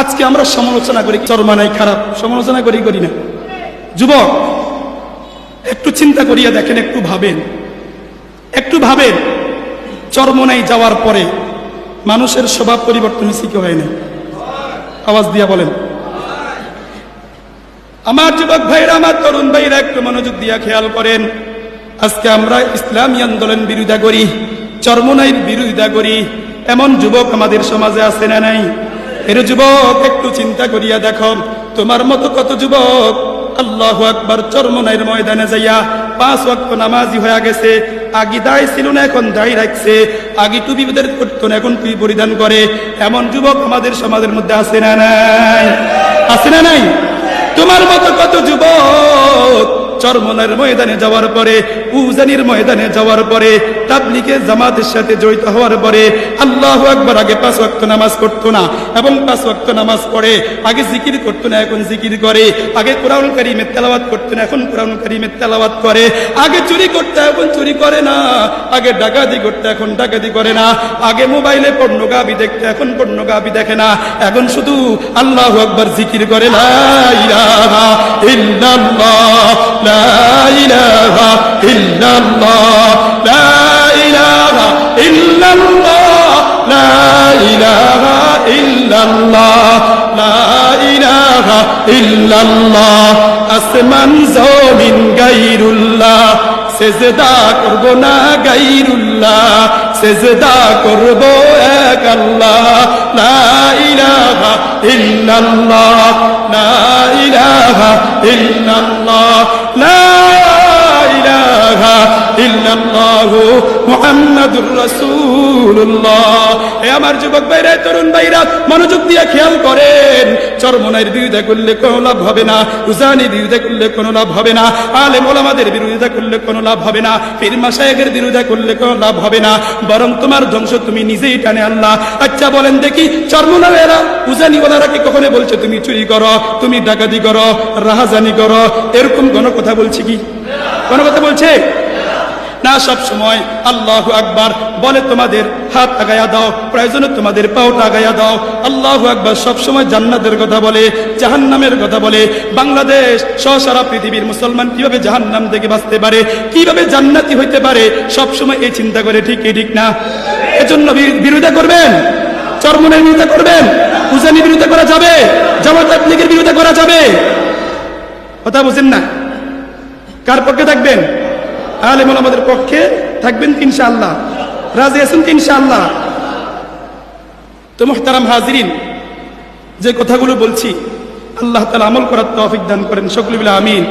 আজকে আমরা সমালোচনা করি চরমানাই খারাপ, সমালোচনা করি করি না। যুবক, একটু চিন্তা করিয়া দেখেন, একটু ভাবেন। একটু ভাবেন চরমনাই যাওয়ার পরে মানুষের স্বভাব পরিবর্তন কি হয় না। আওয়াজ দিয়া বলেন। আমার যুবক ভাইরা, আমার তরুণ ভাইরা, একটু মনোযোগ দিয়া খেয়াল করেন। আজকে আমরা ইসলামী আন্দোলন বিরোধিতা করি চরমনাইয়ের বিরোধিতা করি। এমন যুবক আমাদের সমাজে আছে না নাই? এর যুবক, একটু চিন্তা করিয়া দেখো। তোমার মতো কত যুবক? আল্লাহ আকবার চরমনাইয়ের ময়দানে যাইয়া পাঁচ ওয়াক্ত নামাজি হয়ে গেছে। আগে দায় ছিল না, এখন দায় রাখছে। আগে টুপি বিদের করতো না, এখন টুপি পরিধান করে। এমন যুবক আমাদের সমাজের মধ্যে আছে না নাই? আছে না নাই? তোমার মতো কত যুবক? চরমনের ময়দানে যাওয়ার পরে, উজানির ময়দানে যাওয়ার পরে তাবলিকে জামাতের সাথে জড়িত হওয়ার পরে, আল্লাহ একবার আগে পাঁচ ওয়াক্ত নামাজ করতো না, এবং পাঁচ ওয়াক্ত নামাজ পড়ে, আগে জিকির করতো না, এখন জিকির করে, আগে কোরআন কারিমের তেলাওয়াত করতো না, এখন কোরআন কারিমের তেলাওয়াত করে, আগে চুরি করতে, এখন চুরি করে না, আগে ডাকাতি করতে, এখন ডাকাতি করে না, আগে মোবাইলে পর্নোগাবি দেখতে, এখন পর্নোগাবি দেখে না, এখন শুধু আল্লাহ একবার জিকির করে লা ইলাহা ইল্লাল্লাহ, লা ইলাহা ইল্লাল্লাহ, লা ইলাহা ইল্লাল্লাহ, লা ইলাহা ইল্লাল্লাহ। লা ইলাহা ইল্লাল্লাহ আসমান, জমিন, গাইরুল্লাহ, সেজদা করব না গাইরুল্লাহ, সেজদা করব এক আল্লাহ। ইলাহা ইল্লাল্লাহ, লা ইল্লাল্লাহ আমার যুবক ভাইরা তরুণ ভাইরা, মনোযোগ দিয়ে খেয়াল করেন। চরমনাইয়ের বিরোধিতা করলে কোনো লাভ হবে না, উজানির বিরোধিতা করলে কোনো লাভ হবে না আলে মোলামাদের বিরোধিতা করলে কোনো লাভ হবে না, পীর মাসায়েকের বিরোধিতা করলে কোনো লাভ হবে না, বরং তোমার ধ্বংস তুমি নিজেই টানে আল্লাহ। আচ্ছা বলেন দেখি চরমনাইয়েরা উজানিওয়ালারা কি কখনো বলছে, তুমি চুরি করো, তুমি ডাকাতি করো, রাহাজানি করো? এরকম কোনো কথা বলছে কি? কোনো কথা বলছে? না সব সময় আল্লাহ আকবার বলে তোমাদের হাত আগায়া দাও, প্রয়োজনে তোমাদের পাওটা আগায়া দাও। আল্লাহ আকবার সব সময় জান্নাতের কথা বলে, জাহান্নামের কথা বলে। বাংলাদেশ সহ সারা পৃথিবীর মুসলমান কীভাবে জাহান্নাম থেকে বাঁচতে পারে, কীভাবে জান্নাতি হইতে পারে, সব সময় এই চিন্তা করে ঠিক ঠিক না? এজন্য বিরোধিতা করবেন? চর্মনের বিরোধিতা করবেন? উজানি বিরোধিতা করা যাবে? জামাত আপলিগের বিরোধিতা করা যাবে? কথা বুঝেন না? কার পক্ষে থাকবেন? আলেমন আমাদের পক্ষে থাকবেন ইনশাআল্লাহ। রাজি আছেন তো ইনশাআল্লাহ? তো মোহতারাম হাজরিন, যে কথাগুলো বলছি, আল্লাহ তালা আমল করার তৌফিক দান করেন, সকলে বলে আমিন।